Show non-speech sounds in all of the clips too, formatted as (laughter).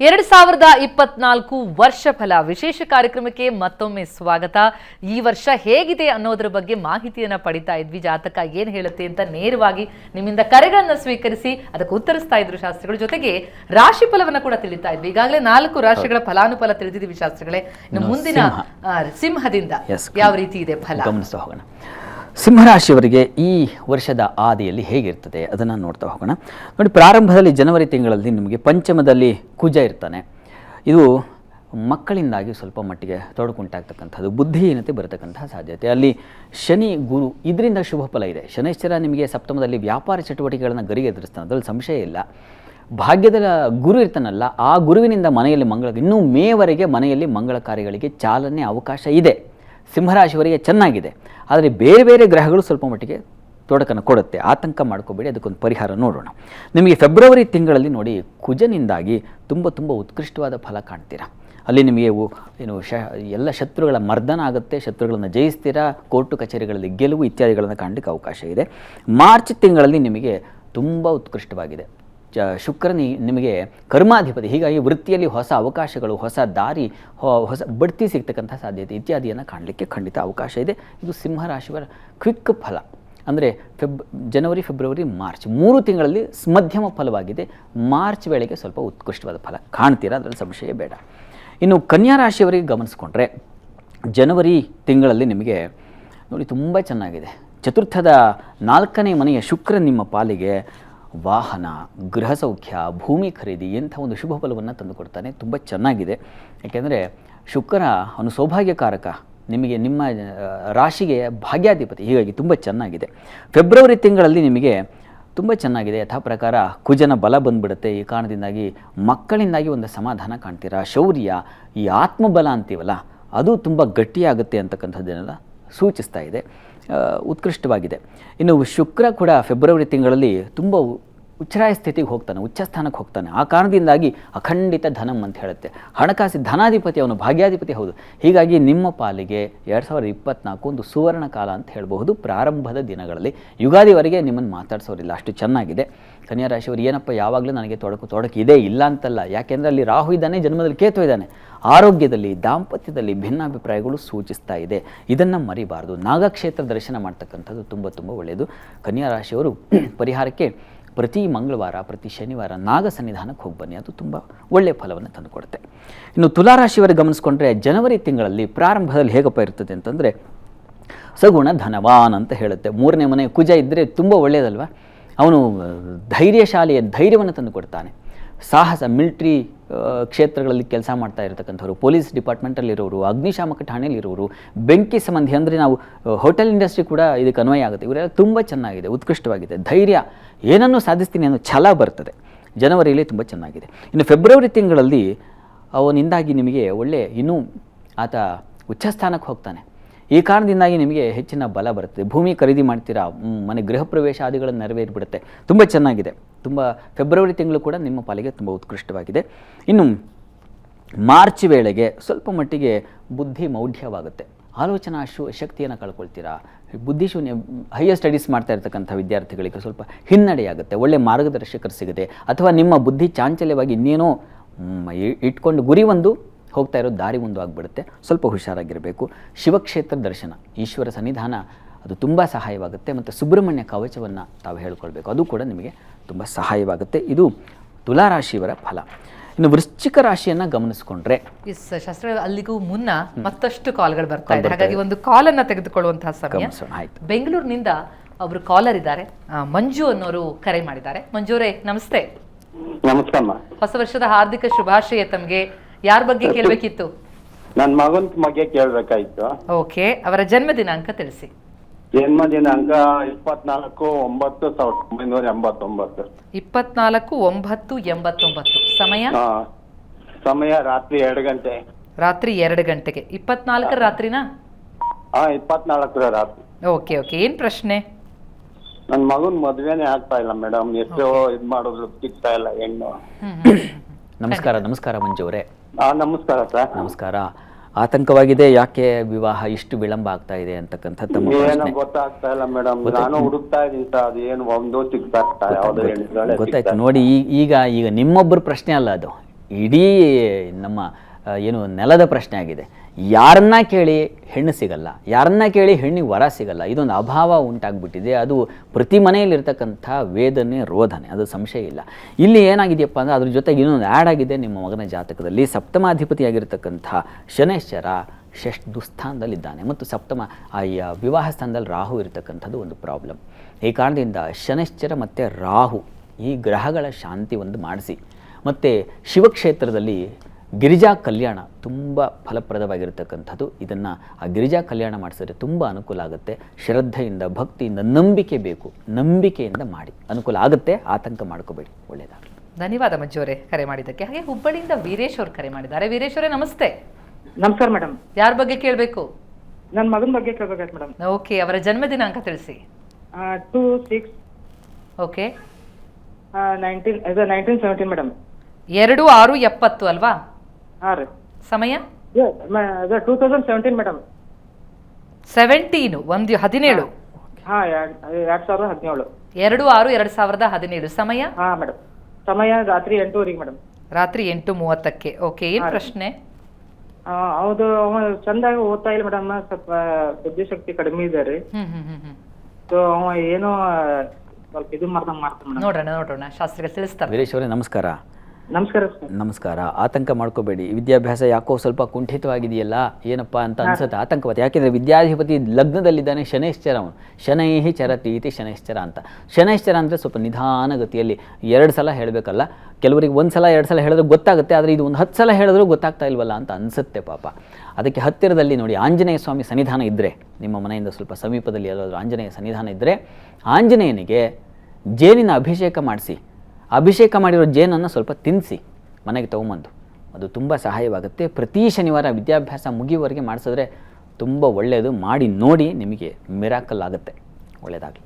ಎರಡು ಸಾವಿರದ ಇಪ್ಪತ್ನಾಲ್ಕು ವರ್ಷ ಫಲ. ವಿಶೇಷ ಕಾರ್ಯಕ್ರಮಕ್ಕೆ ಮತ್ತೊಮ್ಮೆ ಸ್ವಾಗತ. ಈ ವರ್ಷ ಹೇಗಿದೆ ಅನ್ನೋದ್ರ ಬಗ್ಗೆ ಮಾಹಿತಿಯನ್ನ ಪಡಿತಾ ಇದ್ವಿ. ಜಾತಕ ಏನ್ ಹೇಳುತ್ತೆ ಅಂತ ನೇರವಾಗಿ ನಿಮ್ಮಿಂದ ಕರೆಗಳನ್ನ ಸ್ವೀಕರಿಸಿ ಅದಕ್ಕೆ ಉತ್ತರಿಸ್ತಾ ಇದ್ರು ಶಾಸ್ತ್ರಿಗಳ. ಜೊತೆಗೆ ರಾಶಿ ಫಲವನ್ನ ಕೂಡ ತಿಳಿತಾ ಇದ್ವಿ. ಈಗಾಗಲೇ ನಾಲ್ಕು ರಾಶಿಗಳ ಫಲಾನುಫಲ ತಿಳಿದಿದ್ದೀವಿ ಶಾಸ್ತ್ರಗಳೇ. ಇನ್ನು ಮುಂದಿನ ಸಿಂಹ. ಸಿಂಹದಿಂದ ಯಾವ ರೀತಿ ಇದೆ ಫಲ? ಗಮನಿಸ್ತಾ ಹೋಗೋಣ. ಸಿಂಹರಾಶಿಯವರಿಗೆ ಈ ವರ್ಷದ ಆದಿಯಲ್ಲಿ ಹೇಗಿರ್ತದೆ ಅದನ್ನು ನೋಡ್ತಾ ಹೋಗೋಣ. ನೋಡಿ, ಪ್ರಾರಂಭದಲ್ಲಿ ಜನವರಿ ತಿಂಗಳಲ್ಲಿ ನಿಮಗೆ ಪಂಚಮದಲ್ಲಿ ಕುಜ ಇರ್ತಾನೆ. ಇದು ಮಕ್ಕಳಿಂದಾಗಿ ಸ್ವಲ್ಪ ಮಟ್ಟಿಗೆ ತೊಡಕುಂಟಾಗ್ತಕ್ಕಂಥದ್ದು, ಬುದ್ಧಿಹೀನತೆ ಬರತಕ್ಕಂತಹ ಸಾಧ್ಯತೆ. ಅಲ್ಲಿ ಶನಿ, ಗುರು ಇದರಿಂದ ಶುಭ ಫಲ ಇದೆ. ಶನೈಶ್ಚರ ನಿಮಗೆ ಸಪ್ತಮದಲ್ಲಿ ವ್ಯಾಪಾರ ಚಟುವಟಿಕೆಗಳನ್ನು ಗರಿಗೆ ಎದುರಿಸ್ತಾನೆ, ಅದರಲ್ಲಿ ಸಂಶಯ ಇಲ್ಲ. ಭಾಗ್ಯದ ಗುರು ಇರ್ತಾನಲ್ಲ, ಆ ಗುರುವಿನಿಂದ ಮನೆಯಲ್ಲಿ ಮಂಗಳ, ಇನ್ನೂ ಮೇವರೆಗೆ ಮನೆಯಲ್ಲಿ ಮಂಗಳ ಕಾರ್ಯಗಳಿಗೆ ಚಾಲನೆ ಅವಕಾಶ ಇದೆ. ಸಿಂಹರಾಶಿಯವರಿಗೆ ಚೆನ್ನಾಗಿದೆ. ಆದರೆ ಬೇರೆ ಬೇರೆ ಗ್ರಹಗಳು ಸ್ವಲ್ಪ ಮಟ್ಟಿಗೆ ತೊಡಕನ್ನು ಕೊಡುತ್ತೆ. ಆತಂಕ ಮಾಡ್ಕೋಬೇಡಿ, ಅದಕ್ಕೊಂದು ಪರಿಹಾರ ನೋಡೋಣ. ನಿಮಗೆ ಫೆಬ್ರವರಿ ತಿಂಗಳಲ್ಲಿ ನೋಡಿ ಕುಜನಿಂದಾಗಿ ತುಂಬ ತುಂಬ ಉತ್ಕೃಷ್ಟವಾದ ಫಲ ಕಾಣ್ತೀರಾ? ಅಲ್ಲಿ ನಿಮಗೆ ಏನು ಶ ಎಲ್ಲ ಶತ್ರುಗಳ ಮರ್ದನ ಆಗುತ್ತೆ, ಶತ್ರುಗಳನ್ನು ಜಯಿಸ್ತೀರಾ, ಕೋರ್ಟು ಕಚೇರಿಗಳಲ್ಲಿ ಗೆಲುವು ಇತ್ಯಾದಿಗಳನ್ನು ಕಾಣಲಿಕ್ಕೆ ಅವಕಾಶ ಇದೆ. ಮಾರ್ಚ್ ತಿಂಗಳಲ್ಲಿ ನಿಮಗೆ ತುಂಬ ಉತ್ಕೃಷ್ಟವಾಗಿದೆ. ಚ, ಶುಕ್ರನಿ ನಿಮಗೆ ಕರ್ಮಾಧಿಪತಿ. ಹೀಗಾಗಿ ವೃತ್ತಿಯಲ್ಲಿ ಹೊಸ ಅವಕಾಶಗಳು, ಹೊಸ ದಾರಿ ಹೊಸ ಬಡ್ತಿ ಸಿಗ್ತಕ್ಕಂಥ ಸಾಧ್ಯತೆ ಇತ್ಯಾದಿಯನ್ನು ಕಾಣಲಿಕ್ಕೆ ಖಂಡಿತ ಅವಕಾಶ ಇದೆ. ಇದು ಸಿಂಹರಾಶಿಯವರ ಕ್ವಿಕ್ ಫಲ. ಅಂದರೆ ಫೆಬ್, ಜನವರಿ, ಫೆಬ್ರವರಿ, ಮಾರ್ಚ್ ಮೂರು ತಿಂಗಳಲ್ಲಿ ಮಧ್ಯಮ ಫಲವಾಗಿದೆ. ಮಾರ್ಚ್ ವೇಳೆಗೆ ಸ್ವಲ್ಪ ಉತ್ಕೃಷ್ಟವಾದ ಫಲ ಕಾಣ್ತೀರಾ? ಅದರಲ್ಲಿ ಸಂಶಯ ಬೇಡ. ಇನ್ನು ಕನ್ಯಾ ರಾಶಿಯವರಿಗೆ ಗಮನಿಸ್ಕೊಂಡ್ರೆ, ಜನವರಿ ತಿಂಗಳಲ್ಲಿ ನಿಮಗೆ ನೋಡಿ ತುಂಬ ಚೆನ್ನಾಗಿದೆ. ಚತುರ್ಥದ ನಾಲ್ಕನೇ ಮನೆಯ ಶುಕ್ರ ನಿಮ್ಮ ಪಾಲಿಗೆ ವಾಹನ, ಗೃಹ ಸೌಖ್ಯ, ಭೂಮಿ ಖರೀದಿ ಇಂಥ ಒಂದು ಶುಭ ಫಲವನ್ನು ತಂದುಕೊಡ್ತಾನೆ ತುಂಬ ಚೆನ್ನಾಗಿದೆ. ಯಾಕೆಂದರೆ ಶುಕ್ರ ಅವನು ಸೌಭಾಗ್ಯಕಾರಕ, ನಿಮಗೆ ನಿಮ್ಮ ರಾಶಿಗೆ ಭಾಗ್ಯಾಧಿಪತಿ. ಹೀಗಾಗಿ ತುಂಬ ಚೆನ್ನಾಗಿದೆ. ಫೆಬ್ರವರಿ ತಿಂಗಳಲ್ಲಿ ನಿಮಗೆ ತುಂಬ ಚೆನ್ನಾಗಿದೆ. ಯಥಾ ಪ್ರಕಾರ ಕುಜನ ಬಲ ಬಂದ್ಬಿಡುತ್ತೆ. ಈ ಕಾರಣದಿಂದಾಗಿ ಮಕ್ಕಳಿಂದಾಗಿ ಒಂದು ಸಮಾಧಾನ ಕಾಣ್ತೀರಾ? ಶೌರ್ಯ, ಈ ಆತ್ಮಬಲ ಅಂತೀವಲ್ಲ, ಅದು ತುಂಬ ಗಟ್ಟಿಯಾಗುತ್ತೆ ಅಂತಕ್ಕಂಥದ್ದನ್ನೆಲ್ಲ ಸೂಚಿಸ್ತಾ ಇದೆ. ಉತ್ಕೃಷ್ಟವಾಗಿದೆ. ಇನ್ನು ಶುಕ್ರ ಕೂಡ ಫೆಬ್ರವರಿ ತಿಂಗಳಲ್ಲಿ ತುಂಬ ಉ- ಉಚ್ಛ್ರಾಯ ಸ್ಥಿತಿಗೆ ಹೋಗ್ತಾನೆ ಉಚ್ಚ ಸ್ಥಾನಕ್ಕೆ ಹೋಗ್ತಾನೆ. ಆ ಕಾರಣದಿಂದಾಗಿ ಅಖಂಡಿತ ಧನಂ ಅಂತ ಹೇಳುತ್ತೆ. ಹಣಕಾಸು ಧನಾಧಿಪತಿ ಅವನು ಭಾಗ್ಯಾಧಿಪತಿ, ಹೌದು. ಹೀಗಾಗಿ ನಿಮ್ಮ ಪಾಲಿಗೆ ಎರಡು ಸಾವಿರದ ಇಪ್ಪತ್ನಾಲ್ಕು ಒಂದು ಸುವರ್ಣ ಕಾಲ ಅಂತ ಹೇಳಬಹುದು. ಪ್ರಾರಂಭದ ದಿನಗಳಲ್ಲಿ ಯುಗಾದಿವರೆಗೆ ನಿಮ್ಮನ್ನು ಮಾತಾಡ್ಸೋರಿಲ್ಲ. ಅಷ್ಟು ಚೆನ್ನಾಗಿದೆ. ಕನ್ಯಾ ರಾಶಿಯವರು, ಏನಪ್ಪ, ಯಾವಾಗಲೂ ನನಗೆ ತೊಡಕು ತೊಡಕು ಇದೆ, ಇಲ್ಲ ಅಂತಲ್ಲ. ಯಾಕೆಂದರೆ ಅಲ್ಲಿ ರಾಹು ಇದ್ದಾನೆ, ಜನ್ಮದಲ್ಲಿ ಕೇತು ಇದ್ದಾನೆ. ಆರೋಗ್ಯದಲ್ಲಿ, ದಾಂಪತ್ಯದಲ್ಲಿ ಭಿನ್ನಾಭಿಪ್ರಾಯಗಳು ಸೂಚಿಸ್ತಾ ಇದೆ. ಇದನ್ನು ಮರಿಬಾರ್ದು. ನಾಗಕ್ಷೇತ್ರ ದರ್ಶನ ಮಾಡ್ತಕ್ಕಂಥದ್ದು ತುಂಬ ತುಂಬ ಒಳ್ಳೆಯದು. ಕನ್ಯಾ ರಾಶಿಯವರು, (clears throat) ಪರಿಹಾರಕ್ಕೆ ಪ್ರತಿ ಮಂಗಳವಾರ, ಪ್ರತಿ ಶನಿವಾರ ನಾಗ ಸನ್ನಿಧಾನಕ್ಕೆ ಹೋಗಿ ಬನ್ನಿ. ಅದು ತುಂಬ ಒಳ್ಳೆಯ ಫಲವನ್ನು ತಂದುಕೊಡುತ್ತೆ. ಇನ್ನು ತುಲಾರಾಶಿಯವರಿಗೆ ಗಮನಿಸ್ಕೊಂಡ್ರೆ ಜನವರಿ ತಿಂಗಳಲ್ಲಿ ಪ್ರಾರಂಭದಲ್ಲಿ ಹೇಗಪ್ಪ ಇರ್ತದೆ ಅಂತಂದರೆ, ಸಗುಣ ಧನವಾನ್ ಅಂತ ಹೇಳುತ್ತೆ. ಮೂರನೇ ಮನೆ ಕುಜ ಇದ್ದರೆ ತುಂಬ ಒಳ್ಳೆಯದಲ್ವ ಅವನು, ಧೈರ್ಯಶಾಲೆಯ ಧೈರ್ಯವನ್ನು ತಂದುಕೊಡ್ತಾನೆ. ಸಾಹಸ, ಮಿಲ್ಟ್ರಿ ಕ್ಷೇತ್ರಗಳಲ್ಲಿ ಕೆಲಸ ಮಾಡ್ತಾ ಇರತಕ್ಕಂಥವ್ರು, ಪೊಲೀಸ್ ಡಿಪಾರ್ಟ್ಮೆಂಟಲ್ಲಿರೋರು, ಅಗ್ನಿಶಾಮಕ ಠಾಣೆಯಲ್ಲಿರೋರು, ಬೆಂಕಿ ಸಂಬಂಧಿ ಅಂದರೆ ನಾವು ಹೋಟೆಲ್ ಇಂಡಸ್ಟ್ರಿ ಕೂಡ ಇದಕ್ಕೆ ಅನ್ವಯ ಆಗುತ್ತೆ. ಇವರೆಲ್ಲ ತುಂಬ ಚೆನ್ನಾಗಿದೆ, ಉತ್ಕೃಷ್ಟವಾಗಿದೆ. ಧೈರ್ಯ, ಏನನ್ನು ಸಾಧಿಸ್ತೀನಿ ಅನ್ನೋ ಛಲ ಬರ್ತದೆ. ಜನವರಿಯಲ್ಲಿ ತುಂಬ ಚೆನ್ನಾಗಿದೆ. ಇನ್ನು ಫೆಬ್ರವರಿ ತಿಂಗಳಲ್ಲಿ ಅವನಿಂದಾಗಿ ನಿಮಗೆ ಒಳ್ಳೆ, ಇನ್ನೂ ಆತ ಉಚ್ಚಸ್ಥಾನಕ್ಕೆ ಹೋಗ್ತಾನೆ. ಈ ಕಾರಣದಿಂದಾಗಿ ನಿಮಗೆ ಹೆಚ್ಚಿನ ಬಲ ಬರುತ್ತೆ. ಭೂಮಿ ಖರೀದಿ ಮಾಡ್ತೀರಾ? ಮನೆ ಗೃಹ ಪ್ರವೇಶ ಆದಿಗಳನ್ನು ನೆರವೇರಿಬಿಡುತ್ತೆ. ತುಂಬ ಚೆನ್ನಾಗಿದೆ. ತುಂಬ ಫೆಬ್ರವರಿ ತಿಂಗಳು ಕೂಡ ನಿಮ್ಮ ಪಾಲಿಗೆ ತುಂಬ ಉತ್ಕೃಷ್ಟವಾಗಿದೆ. ಇನ್ನು ಮಾರ್ಚ್ ವೇಳೆಗೆ ಸ್ವಲ್ಪ ಮಟ್ಟಿಗೆ ಬುದ್ಧಿ ಮೌಢ್ಯವಾಗುತ್ತೆ. ಆಲೋಚನಾ ಶು, ಶಕ್ತಿಯನ್ನು ಕಳ್ಕೊಳ್ತೀರಾ? ಬುದ್ಧಿಶೂನ್ಯ ಹೈಯರ್ ಸ್ಟಡೀಸ್ ಮಾಡ್ತಾ ಇರ್ತಕ್ಕಂಥ ವಿದ್ಯಾರ್ಥಿಗಳಿಗೆ ಸ್ವಲ್ಪ ಹಿನ್ನಡೆಯಾಗುತ್ತೆ. ಒಳ್ಳೆ ಮಾರ್ಗದರ್ಶಕರು ಸಿಗುತ್ತೆ ಅಥವಾ ನಿಮ್ಮ ಬುದ್ಧಿ ಚಾಂಚಲ್ಯವಾಗಿ ಇನ್ನೇನೋ ಇಟ್ಕೊಂಡು ಗುರಿ ಒಂದು ಹೋಗ್ತಾ ಇರೋ ದಾರಿ ಒಂದು ಆಗಿಬಿಡುತ್ತೆ. ಸ್ವಲ್ಪ ಹುಷಾರಾಗಿರಬೇಕು. ಶಿವಕ್ಷೇತ್ರ ದರ್ಶನ ಈಶ್ವರ ಸನ್ನಿಧಾನ ಅದು ತುಂಬ ಸಹಾಯವಾಗುತ್ತೆ ಮತ್ತು ಸುಬ್ರಹ್ಮಣ್ಯ ಕವಚವನ್ನು ತಾವು ಹೇಳ್ಕೊಳ್ಬೇಕು. ಅದು ಕೂಡ ನಿಮಗೆ ತುಂಬ ಸಹಾಯವಾಗುತ್ತೆ. ಇದು ತುಲಾರಾಶಿಯವರ ಫಲ. ಇನ್ನು ವೃಶ್ಚಿಕ ರಾಶಿಯನ್ನು ಗಮನಿಸ್ಕೊಂಡ್ರೆ ಎಸ್ ಶಾಸ್ತ್ರ ಅಲ್ಲಿಗೂ ಮುನ್ನ ಮತ್ತಷ್ಟು ಕಾಲ್ಗಳು ಬರ್ತಾ ಇದೆ. ಹಾಗಾಗಿ ಒಂದು ಕಾಲ್ ಅನ್ನ ತೆಗೆದುಕೊಳ್ಳುವಂತಹ ಸಮಯ. ಆಯ್ತು. ಬೆಂಗಳೂರಿನಿಂದ ಒಬ್ರು ಕಾಲರ್ ಇದ್ದಾರೆ. ಆ, ಮಂಜು ಅನ್ನೋರು ಕರೆ ಮಾಡಿದ್ದಾರೆ. ಮಂಜುರೇ ನಮಸ್ತೆ. ಹೊಸ ವರ್ಷದ ಹಾರ್ದಿಕ ಶುಭಾಶಯ ತಮ್ಗೆ. ಯಾರ ಬಗ್ಗೆ ಕೇಳಬೇಕಿತ್ತು? ನನ್ನ ಮಗನ ಬಗ್ಗೆ ಕೇಳಬೇಕಾಯ್ತು. ಓಕೆ ಅವರ ಜನ್ಮ ದಿನಾಂಕ ತಿಳಿಸಿ. ಜನ್ಮ ದಿನಾಂಕ ಇಪ್ಪತ್ನಾಲ್ಕು ಒಂಬತ್ತು ಸಾವಿರದ ಒಂಬೈನೂರ ಎಂಬತ್ತೊಂಬತ್ತು. ಇಪ್ಪತ್ನಾಲ್ಕು ಒಂಬತ್ತು ಎಂಬತ್ತೊಂಬತ್ತು. ಸಮಯ? ಸಮಯ ರಾತ್ರಿ ಎರಡು ಗಂಟೆ. ರಾತ್ರಿ ಎರಡು ಗಂಟೆಗೆ. ಇಪ್ಪತ್ನಾಲ್ಕರ ರಾತ್ರಿನಾ? ಹಾ ಇಪ್ಪತ್ನಾಲ್ಕರ ರಾತ್ರಿ. Okay okay. ಏನ್ ಪ್ರಶ್ನೆ? ನನ್ನ ಮಗನ್ ಮದ್ವೆನೇ ಆಗ್ತಾ ಇಲ್ಲ ಮೇಡಮ್. ಎಷ್ಟೋ ಇದ್ ಮಾಡಿದ್ರು ಸಿಗ್ತಾ ಇಲ್ಲ ಹೆಣ್ಣು. ಹ್ಮ್, ಹ್ಮ್, ಹ್ಮ್. ನಮಸ್ಕಾರ ನಮಸ್ಕಾರ ಮಂಜು ಅವರೇ ನಮಸ್ಕಾರ ಸರ್. ನಮಸ್ಕಾರ. ಆತಂಕವಾಗಿದೆ ಯಾಕೆ ವಿವಾಹ ಇಷ್ಟು ವಿಳಂಬ ಆಗ್ತಾ ಇದೆ ಅಂತಕ್ಕಂಥ ಏನೋ ಗೊತ್ತಾಗ್ತಾ ಇಲ್ಲ ಮೇಡಮ್. ನಾನು ಹುಡುಕ್ತಾ ಇದೀನಿ ಸರ್ ಅದು ಏನು ಒಂದು ಸಿಗ್ತಾ ಇಲ್ಲ ಯಾವ್ದು ಹೆಣ್ಣುಗಳೇ ಗೊತ್ತಾಯ್ತು. ನೋಡಿ ಈಗ ಈಗ ನಿಮ್ಮೊಬ್ಬರು ಪ್ರಶ್ನೆ ಅಲ್ಲ ಅದು. ಇಡೀ ನಮ್ಮ ಏನು ನೆಲದ ಪ್ರಶ್ನೆ ಆಗಿದೆ. ಯಾರನ್ನ ಕೇಳಿ ಹೆಣ್ಣು ಸಿಗಲ್ಲ, ಯಾರನ್ನ ಕೇಳಿ ಹೆಣ್ಣಿಗೆ ವರ ಸಿಗಲ್ಲ, ಇದೊಂದು ಅಭಾವ ಉಂಟಾಗ್ಬಿಟ್ಟಿದೆ. ಅದು ಪ್ರತಿ ಮನೆಯಲ್ಲಿರ್ತಕ್ಕಂಥ ವೇದನೆ, ರೋಧನೆ, ಅದು ಸಂಶಯ ಇಲ್ಲ. ಇಲ್ಲಿ ಏನಾಗಿದೆಯಪ್ಪ ಅಂದರೆ ಅದ್ರ ಜೊತೆಗೆ ಇನ್ನೊಂದು ಆ್ಯಡ್ ಆಗಿದೆ ನಿಮ್ಮ ಮಗನ ಜಾತಕದಲ್ಲಿ. ಸಪ್ತಮಾಧಿಪತಿಯಾಗಿರ್ತಕ್ಕಂಥ ಶನೇಶ್ವರ ಷಷ್ಠ ದುಸ್ಥಾನದಲ್ಲಿದ್ದಾನೆ ಮತ್ತು ಸಪ್ತಮ, ಆ ವಿವಾಹ ಸ್ಥಾನದಲ್ಲಿ ರಾಹು ಇರತಕ್ಕಂಥದ್ದು ಒಂದು ಪ್ರಾಬ್ಲಮ್ ಈ ಕಾರಣದಿಂದ ಶನೈಶ್ಚರ ಮತ್ತು ರಾಹು ಈ ಗ್ರಹಗಳ ಶಾಂತಿ ಒಂದು ಮಾಡಿಸಿ. ಮತ್ತು ಶಿವಕ್ಷೇತ್ರದಲ್ಲಿ ಗಿರಿಜಾ ಕಲ್ಯಾಣ ತುಂಬ ಫಲಪ್ರದವಾಗಿರತಕ್ಕಂಥದ್ದು. ಇದನ್ನು ಆ ಗಿರಿಜಾ ಕಲ್ಯಾಣ ಮಾಡಿಸಿದ್ರೆ ತುಂಬ ಅನುಕೂಲ ಆಗುತ್ತೆ. ಶ್ರದ್ಧೆಯಿಂದ ಭಕ್ತಿಯಿಂದ ನಂಬಿಕೆ ಬೇಕು. ನಂಬಿಕೆಯಿಂದ ಮಾಡಿ. ಅನುಕೂಲ ಆಗುತ್ತೆ ಆತಂಕ ಮಾಡ್ಕೋಬೇಡಿ. ಒಳ್ಳೆಯದಾಗಲಿ ಧನ್ಯವಾದ ಮಜ್ಜೋರೆ ಕರೆ ಮಾಡಿದ್ದಕ್ಕೆ. ಹಾಗೆ ಹುಬ್ಬಳ್ಳಿಯಿಂದ ವೀರೇಶ್ ಅವರು ಕರೆ ಮಾಡಿದ್ದಾರೆ. ವೀರೇಶ್ವರೇ ನಮಸ್ತೆ. ನಮಸ್ಕಾರ ಮೇಡಮ್. ಯಾರ ಬಗ್ಗೆ ಕೇಳಬೇಕು? ನನ್ನ ಮಗನ ಬಗ್ಗೆ ಕೇಳಬೇಕು ಮೇಡಮ್. ಓಕೆ ಅವರ ಜನ್ಮ ದಿನಾಂಕ ತಿಳಿಸಿ two six okay. Nineteen nineteen seventeen madam. ಎರಡು ಆರು ಎಪ್ಪತ್ತು ಅಲ್ವಾ? ಹಾಂ ರೀ. ಸಮಯ? ಅದೇ two thousand seventeen madam seventeen ಒಂದು ಹದಿನೇಳು. ಹಾಂ ಎರಡು ಸಾವಿರದ ಹದಿನೇಳು. ಎರಡು ಆರು ಎರಡು ಸಾವಿರದ ಹದಿನೇಳು. ಸಮಯ? ಹಾಂ ಮೇಡಮ್ ಸಮಯ ರಾತ್ರಿ ಎಂಟೂವರೆಗೆ ಮೇಡಮ್ ರಾತ್ರಿ ಎಂಟು ಮೂವತ್ತಕ್ಕೆ. ಓಕೆ ಏನು ಪ್ರಶ್ನೆ? ಹೌದು ಅವ ಚಂದಾಗಿ ಓದ್ತಾ ಇಲ್ಲ ಮೇಡಮ್ ಸ್ವಲ್ಪ ಬುದ್ಧಿಶಕ್ತಿ ಕಡಿಮೆ ಇದೆ ರೀ. ಸೊ ಅವ ಏನೋ ಸ್ವಲ್ಪ ಇದು ಮಾಡ್ದಂಗೆ ಮಾಡ್ತಾನೆ ನೋಡೋಣ ನೋಡೋಣ. ಶಾಸ್ತ್ರಿಗಳು ತಿಳಿಸ್ತಾರೆ. ವೀರೇಶ್ ಅವರೇ ನಮಸ್ಕಾರ. ನಮಸ್ಕಾರ ನಮಸ್ಕಾರ. ಆತಂಕ ಮಾಡ್ಕೋಬೇಡಿ. ವಿದ್ಯಾಭ್ಯಾಸ ಯಾಕೋ ಸ್ವಲ್ಪ ಕುಂಠಿತವಾಗಿದೆಯಲ್ಲ? ಏನಪ್ಪ ಅಂತ ಅನ್ಸುತ್ತೆ ಆತಂಕವಾದ. ಯಾಕೆಂದರೆ ವಿದ್ಯಾಧಿಪತಿ ಲಗ್ನದಲ್ಲಿದ್ದಾನೆ ಶನೈಶ್ಚರ ಅವನು. ಶನೈಹಿ ಚರತಿ ಇತಿ ಶನೈಶ್ಚರ ಅಂತ. ಶನೈಶ್ಚರ ಅಂದರೆ ಸ್ವಲ್ಪ ನಿಧಾನಗತಿಯಲ್ಲಿ ಎರಡು ಸಲ ಹೇಳಬೇಕಲ್ಲ? ಕೆಲವರಿಗೆ ಒಂದು ಸಲ ಎರಡು ಸಲ ಹೇಳಿದ್ರೆ ಗೊತ್ತಾಗುತ್ತೆ ಆದರೆ ಇದು ಒಂದು ಹತ್ತು ಸಲ ಹೇಳಿದ್ರೂ ಗೊತ್ತಾಗ್ತಾ ಇಲ್ವಲ್ಲ ಅಂತ ಅನಿಸುತ್ತೆ ಪಾಪ. ಅದಕ್ಕೆ ಹತ್ತಿರದಲ್ಲಿ ನೋಡಿ ಆಂಜನೇಯ ಸ್ವಾಮಿ ಸನ್ನಿಧಾನ ಇದ್ದರೆ ನಿಮ್ಮ ಮನೆಯಿಂದ ಸ್ವಲ್ಪ ಸಮೀಪದಲ್ಲಿ ಎಲ್ಲಾದರೂ ಆಂಜನೇಯ ಸನ್ನಿಧಾನ ಇದ್ದರೆ ಆಂಜನೇಯನಿಗೆ ಜೇನಿನ ಅಭಿಷೇಕ ಮಾಡಿಸಿ. ಅಭಿಷೇಕ ಮಾಡಿರೋ ಜೇನನ್ನು ಸ್ವಲ್ಪ ತಿನ್ನಿಸಿ ಮನೆಗೆ ತೊಗೊಂಬಂದು. ಅದು ತುಂಬ ಸಹಾಯವಾಗುತ್ತೆ. ಪ್ರತಿ ಶನಿವಾರ ವಿದ್ಯಾಭ್ಯಾಸ ಮುಗಿಯುವವರೆಗೆ ಮಾಡಿಸಿದ್ರೆ ತುಂಬ ಒಳ್ಳೆಯದು. ಮಾಡಿ ನೋಡಿ ನಿಮಗೆ ಮಿರಾಕಲ್ ಆಗುತ್ತೆ. ಒಳ್ಳೆಯದಾಗಲಿ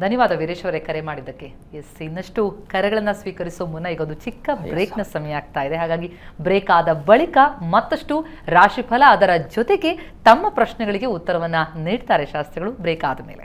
ಧನ್ಯವಾದ ವೀರೇಶ್ವರೇ ಕರೆ ಮಾಡಿದ್ದಕ್ಕೆ. ಎಸ್ ಇನ್ನಷ್ಟು ಕರೆಗಳನ್ನು ಸ್ವೀಕರಿಸೋ ಮುನ್ನ ಈಗ ಒಂದು ಚಿಕ್ಕ ಬ್ರೇಕ್ನ ಸಮಯ ಆಗ್ತಾ ಇದೆ. ಹಾಗಾಗಿ ಬ್ರೇಕ್ ಆದ ಬಳಿಕ ಮತ್ತಷ್ಟು ರಾಶಿಫಲ ಅದರ ಜೊತೆಗೆ ತಮ್ಮ ಪ್ರಶ್ನೆಗಳಿಗೆ ಉತ್ತರವನ್ನು ನೀಡ್ತಾರೆ ಶಾಸ್ತ್ರಿಗಳು. ಬ್ರೇಕ್ ಆದ ಮೇಲೆ